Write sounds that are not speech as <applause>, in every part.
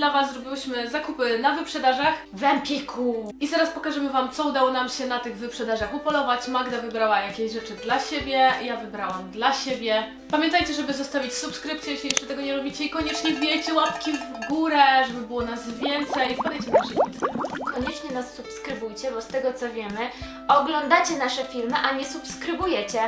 dla Was zrobiłyśmy zakupy na wyprzedażach W Empiku! i zaraz pokażemy Wam, co udało nam się na tych wyprzedażach upolować. Magda wybrała jakieś rzeczy dla siebie, ja wybrałam dla siebie. Pamiętajcie, żeby zostawić subskrypcję, jeśli jeszcze tego nie robicie i koniecznie wbijajcie łapki w górę, żeby było nas więcej. Wpadajcie na naszych Instagram. Koniecznie nas subskrybujcie, bo z tego co wiemy, oglądacie nasze filmy, a nie subskrybujecie.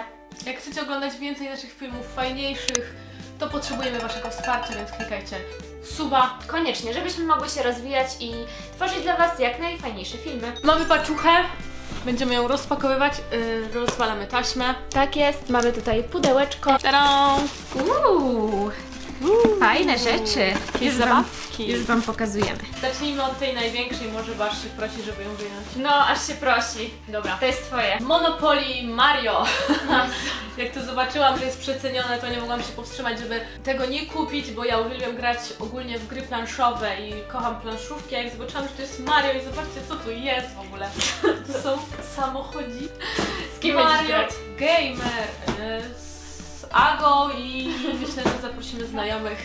Jak chcecie oglądać więcej naszych filmów fajniejszych, to potrzebujemy Waszego wsparcia, więc klikajcie suba. Koniecznie, żebyśmy mogły się rozwijać i tworzyć dla Was jak najfajniejsze filmy. Mamy paczuchę, będziemy ją rozpakowywać, yy, rozwalamy taśmę. Tak jest, mamy tutaj pudełeczko. Tadam! Uuu, fajne rzeczy. Jakieś zabawki. już Wam pokazujemy. Zacznijmy od tej największej, może Wasz się prosi, żeby ją wyjąć. No, aż się prosi. Dobra. To jest Twoje. Monopoly Mario. <laughs> <laughs> Jak to zobaczyłam, że jest przecenione, to nie mogłam się powstrzymać, żeby tego nie kupić, bo ja uwielbiam grać ogólnie w gry planszowe i kocham planszówki, a jak zobaczyłam, że to jest Mario i zobaczcie, co tu jest w ogóle. To są samochodzi. Z kim będziesz grać? Gamer e, Agą i myślę, że zaprosimy znajomych.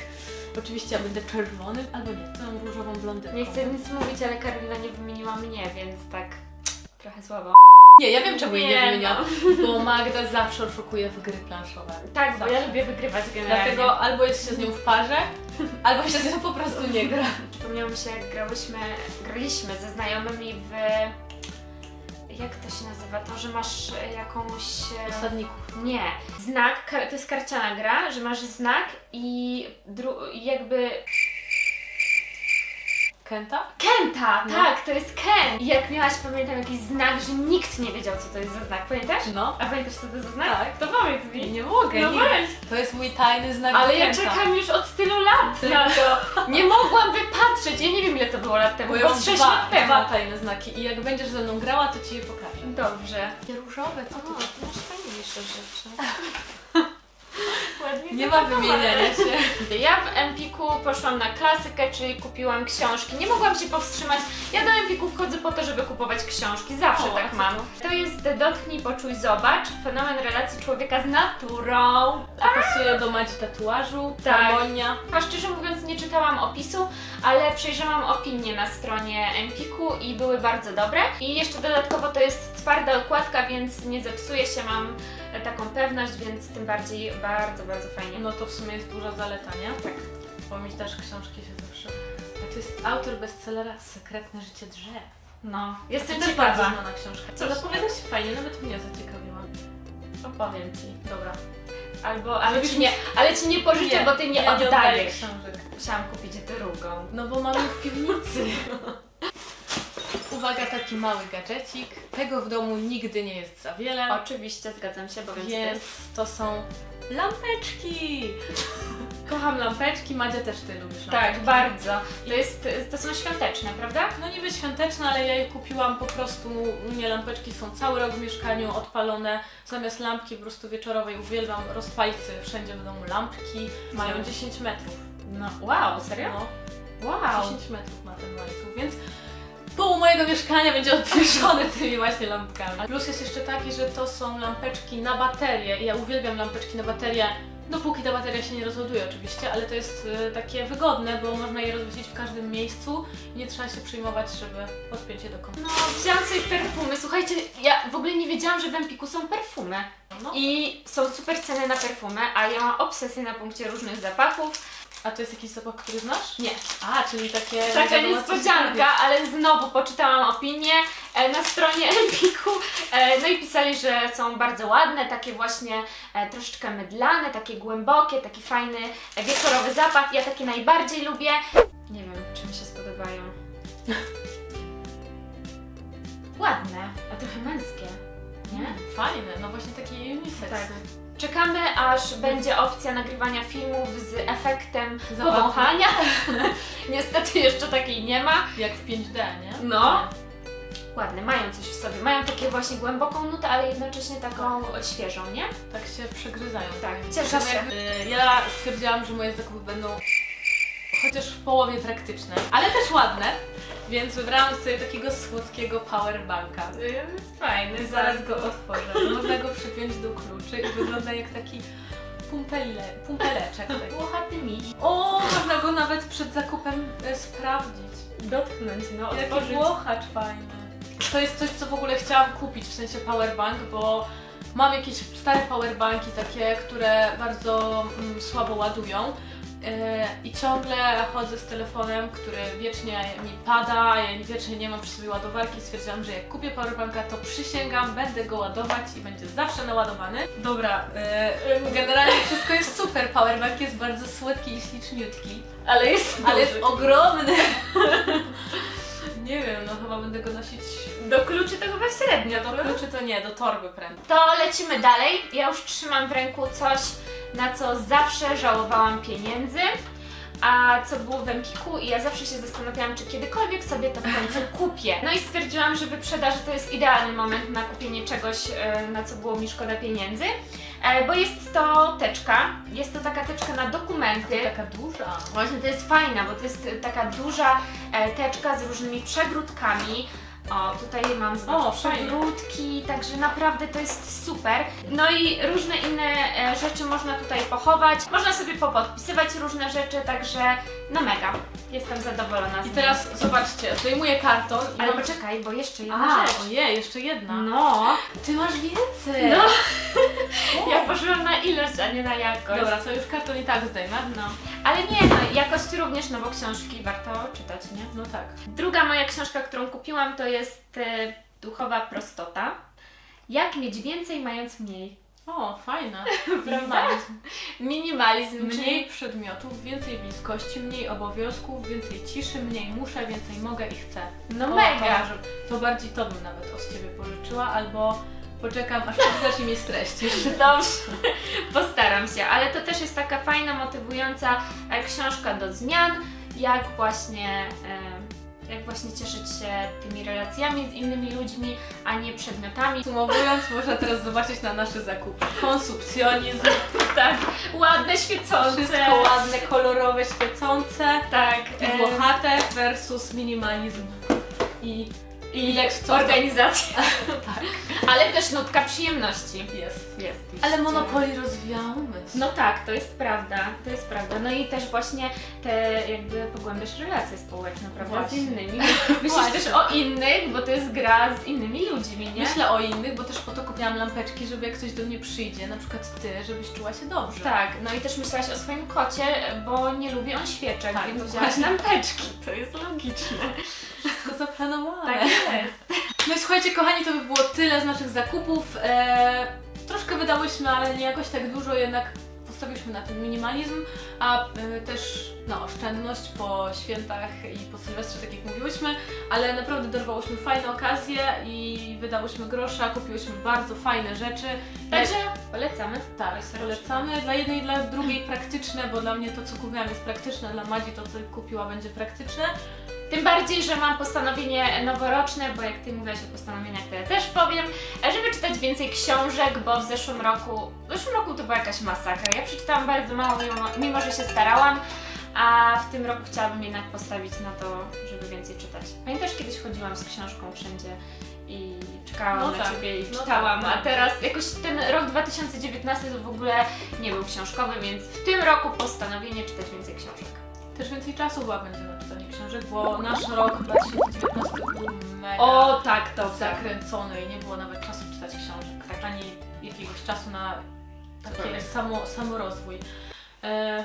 Oczywiście ja będę czerwonym, albo nie, tą różową blondynką. Nie chcę nic mówić, ale Karolina nie wymieniła mnie, więc tak trochę słabo. Nie, ja wiem czemu jej nie Nie, wymieniam, bo Magda zawsze oszukuje w gry planszowe. Tak, bo Zawsze. ja lubię wygrywać generalnie. Dlatego albo jest się z nią w parze, albo się z nią po prostu nie gra. Przypomniało mi się, jak grałyśmy, graliśmy ze znajomymi w... Jak to się nazywa? To, że masz e, jakąś... e, Osadników. Nie. Znak, to jest karciana gra, że masz znak i dru- i jakby... Kenta? Kenta! No. Tak, to jest Ken! I jak miałaś, pamiętam, jakiś znak, że nikt nie wiedział, co to jest za znak. Pamiętasz? No. A pamiętasz, co to jest za znak? Tak. To powiedz mi. Nie mogę, No nie. weź. To jest mój tajny znak Ale ja Kenta. czekam już od tylu lat na to. Nie mogłam wypatrzeć. Ja nie wiem, ile to było lat temu. Bo Bo ja z mam 6 dwa, lat temu. dwa tajne znaki i jak będziesz ze mną grała, to Ci je pokażę. Dobrze. Takie różowe, co O, ty masz fajniejsze rzeczy. <laughs> Nie ma wymieniania się. <laughs> Ja w Empiku poszłam na klasykę, czyli kupiłam książki. Nie mogłam się powstrzymać. Ja do Empiku wchodzę po to, żeby kupować książki. Zawsze O, tak a mam. to? Jest Dotknij, poczuj, zobacz. Fenomen relacji człowieka z naturą. To pasuje do Madzi tatuażu, Tak. harmonia. A szczerze mówiąc nie czytałam opisu, ale przejrzałam opinie na stronie Empiku i były bardzo dobre. I jeszcze dodatkowo to jest twarda okładka, więc nie zepsuje się, mam taką pewność, więc tym bardziej bardzo, bardzo fajnie. No to w sumie jest duża zaleta, nie? Tak. Bo mi też książki się zawsze... A to jest autor bestsellera Sekretne życie drzew. No, jestem też bardzo znana książka. Co, zapowiada się fajnie, nawet mnie zaciekawiła. Opowiem Ci. Dobra. Albo, ale ci nie, ale ci nie pożyczę, bo Ty nie oddaję oddajesz. książek. Musiałam kupić drugą. No bo mamy w piwnicy. <laughs> Taki mały gadżecik. Tego w domu nigdy nie jest za wiele. Oczywiście, zgadzam się, bo Więc jest. to są lampeczki. Kocham lampeczki, Madzia też ty lubisz Tak, lampeczki. bardzo. To, jest, to są świąteczne, prawda? No niby świąteczne, ale ja je kupiłam po prostu, u mnie lampeczki są cały rok w mieszkaniu odpalone, zamiast lampki po prostu wieczorowej uwielbiam rozpalić sobie wszędzie w domu lampki, mają 10 metrów. No, wow, serio? No, Wow. 10 metrów ma ten łańcuch, więc pół mojego mieszkania będzie odpieszone tymi właśnie lampkami. Plus jest jeszcze taki, że to są lampeczki na baterię ja uwielbiam lampeczki na baterię, dopóki ta bateria się nie rozładuje oczywiście, ale to jest e, takie wygodne, bo można je rozwiesić w każdym miejscu i nie trzeba się przejmować, żeby podpiąć je do komputera. No, wzięłam sobie perfumy. Słuchajcie, ja w ogóle nie wiedziałam, że w Empiku są perfumy. No. I są super ceny na perfumy, a ja mam obsesję na punkcie różnych zapachów. A to jest jakiś zapach, który znasz? Nie, A, czyli takie... taka wiadomo, co niespodzianka, ale znowu poczytałam opinię e, na stronie <laughs> Empiku. E, no i pisali, że są bardzo ładne, takie właśnie e, troszeczkę mydlane, takie głębokie, taki fajny e, wieczorowy zapach. Ja takie najbardziej lubię. Nie wiem, czy mi się spodobają. Ładne, a trochę męskie. Nie? Mm, Fajne, no właśnie takie unisex. Tak. Czekamy, aż będzie opcja nagrywania filmów z efektem Zapachu. powąchania. <laughs> Niestety jeszcze takiej nie ma. Jak w 5D, nie? No. Ładne, mają coś w sobie. Mają takie właśnie głęboką nutę, ale jednocześnie taką świeżą, nie? Tak się przegryzają. Tak, cieszę się. y, Ja stwierdziłam, że moje zakupy będą chociaż w połowie praktyczne, ale też ładne, więc wybrałam sobie takiego słodkiego powerbanka. Jest fajny, Zaraz go otworzę. <laughs> Można go przypiąć do kluczy i wygląda jak taki pumpele, pumpeleczek. <laughs> taki. Włochaty miś. O, można go nawet przed zakupem e, sprawdzić. Dotknąć, no, Jaki otworzyć. włochacz fajny. To jest coś, co w ogóle chciałam kupić, w sensie powerbank, bo mam jakieś stare powerbanki takie, które bardzo mm, słabo ładują. E, I ciągle chodzę z telefonem, który wiecznie mi pada, ja wiecznie nie mam przy sobie ładowarki. Stwierdziłam, że jak kupię powerbanka, to przysięgam, będę go ładować i będzie zawsze naładowany. Dobra, e, generalnie wszystko jest super. Powerbank jest bardzo słodki i śliczniutki. Ale jest Ale jest ogromny. <laughs> Nie wiem, no chyba będę go nosić Do kluczy to chyba średnio, do kluczy to nie, do torby prędzej. To lecimy dalej. Ja już trzymam w ręku coś, na co zawsze żałowałam pieniędzy, a co było w Empiku i ja zawsze się zastanawiałam, czy kiedykolwiek sobie to w końcu <laughs> kupię. No i stwierdziłam, że wyprzedaży to jest idealny moment na kupienie czegoś, e, na co było mi szkoda pieniędzy, bo jest to teczka. Jest to taka teczka na dokumenty. Taka duża. Właśnie to jest fajna, bo to jest taka duża e, teczka z różnymi przegródkami. O, tutaj mam zobacz, przegródki, także naprawdę to jest super. No i różne inne e, rzeczy można tutaj pochować. Można sobie popodpisywać różne rzeczy, także no mega. Jestem zadowolona z I niej. teraz zobaczcie, zdejmuję karton i Ale mam... poczekaj, bo jeszcze jedna A, rzecz. ojej, jeszcze jedna. No, Ty masz więcej. no, ja poszłam na ilość, a nie na jakość. Dobra, to już karton i tak zdejmę. No, ale nie, no, jakość również, no bo książki warto czytać, nie? No tak. Druga moja książka, którą kupiłam, to jest e, Duchowa prostota. Jak mieć więcej, mając mniej. O, fajna. <laughs> Prawda? Minimalizm. Minimalizm, Mniej przedmiotów, więcej bliskości, mniej obowiązków, więcej ciszy, mniej muszę, więcej mogę i chcę. No O, mega. To, może- to bardziej to bym nawet od Ciebie pożyczyła, albo poczekam, aż przeczytasz i mnie streścisz. <laughs> Dobrze, postaram się, ale to też jest taka fajna, motywująca e, książka do zmian, jak właśnie, e, jak właśnie cieszyć się tymi relacjami z innymi ludźmi, a nie przedmiotami. Podsumowując, <laughs> można teraz zobaczyć na nasze zakupy. Konsumpcjonizm, <laughs> Tak, ładne, świecące. wszystko ładne, kolorowe, świecące Tak, i włochate versus minimalizm i, i organizacja, <laughs> Tak, ale też nutka przyjemności. jest. Jest. Ale Monopoly rozwija umysł. No tak, to jest prawda, to jest prawda. No i też właśnie te jakby pogłębiasz relacje społeczne, prawda, Właśnie. z innymi. Myślisz Właśnie. też o innych, bo to jest gra z innymi ludźmi, nie? Myślę o innych, bo też po to kupiłam lampeczki, żeby jak ktoś do mnie przyjdzie, na przykład ty, żebyś czuła się dobrze. Tak, no i też myślałaś o swoim kocie, bo nie lubi on świeczek, Tak, więc dokładnie. wzięłaś lampeczki. To jest logiczne. Wszystko zaplanowane. Tak jest. No i słuchajcie, kochani, to by było tyle z naszych zakupów. Eee, troszkę wydałyśmy, ale nie jakoś tak dużo, jednak postawiliśmy na ten minimalizm, a e, też no, oszczędność po świętach i po Sylwestrze, tak jak mówiłyśmy, ale naprawdę dorwałyśmy fajne okazje i wydałyśmy grosza, kupiłyśmy bardzo fajne rzeczy. Także polecamy. Tak, serdecznie. polecamy. Dla jednej i dla drugiej praktyczne, bo dla mnie to, co kupiłam jest praktyczne, dla Madzi to, co kupiła będzie praktyczne. Tym bardziej, że mam postanowienie noworoczne, bo jak Ty mówiłaś o postanowieniach, to ja też powiem, żeby czytać więcej książek, bo w zeszłym roku, w zeszłym roku to była jakaś masakra. Ja przeczytałam bardzo mało, mimo, mimo że się starałam, a w tym roku chciałabym jednak postawić na to, żeby więcej czytać. Pamiętasz, kiedyś chodziłam z książką wszędzie i czekałam No na tak, Ciebie i no czytałam, tak, a tak. teraz jakoś ten rok 2019 to w ogóle nie był książkowy, więc w tym roku postanowienie czytać więcej książek. Też więcej czasu chyba będzie na książek, bo nasz rok 2019 był mega O tak, to zakręcony i nie było nawet czasu czytać książek, Tak. ani jakiegoś czasu na takie Dokładnie. samo, samorozwój. E,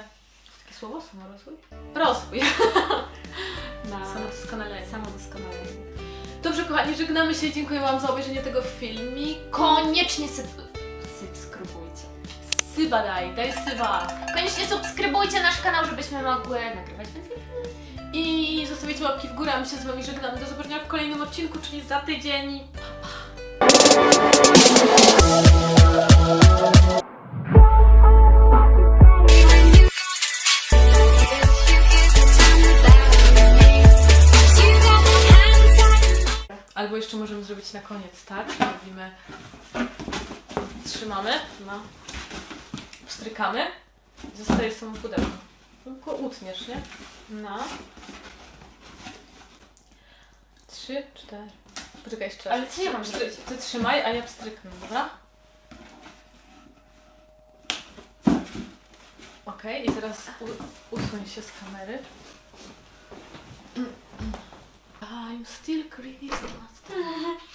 takie słowo? Samorozwój? Rozwój. <laughs> na Samodoskonalenie. samodoskonalenie. Dobrze, kochani, żegnamy się. Dziękuję Wam za obejrzenie tego filmiku. Koniecznie sub... subskrybujcie. Syba daj, daj syba. Koniecznie subskrybujcie nasz kanał, żebyśmy mogły nagrywać więcej. I zostawicie łapki w górę, a my się z Wami żegnamy. Do zobaczenia w kolejnym odcinku, czyli za tydzień. Albo jeszcze możemy zrobić na koniec, tak? Robimy. Trzymamy, No. strykamy. Zostaje samo pudełko. Tylko utniesz, nie? No. Trzy, cztery. Poczekaj jeszcze raz. Ale co ja mam Ty- zrobić? Ty trzymaj, a ja pstryknę, dobra? Okej, i teraz u, usuń się z kamery. I'm still Christmas.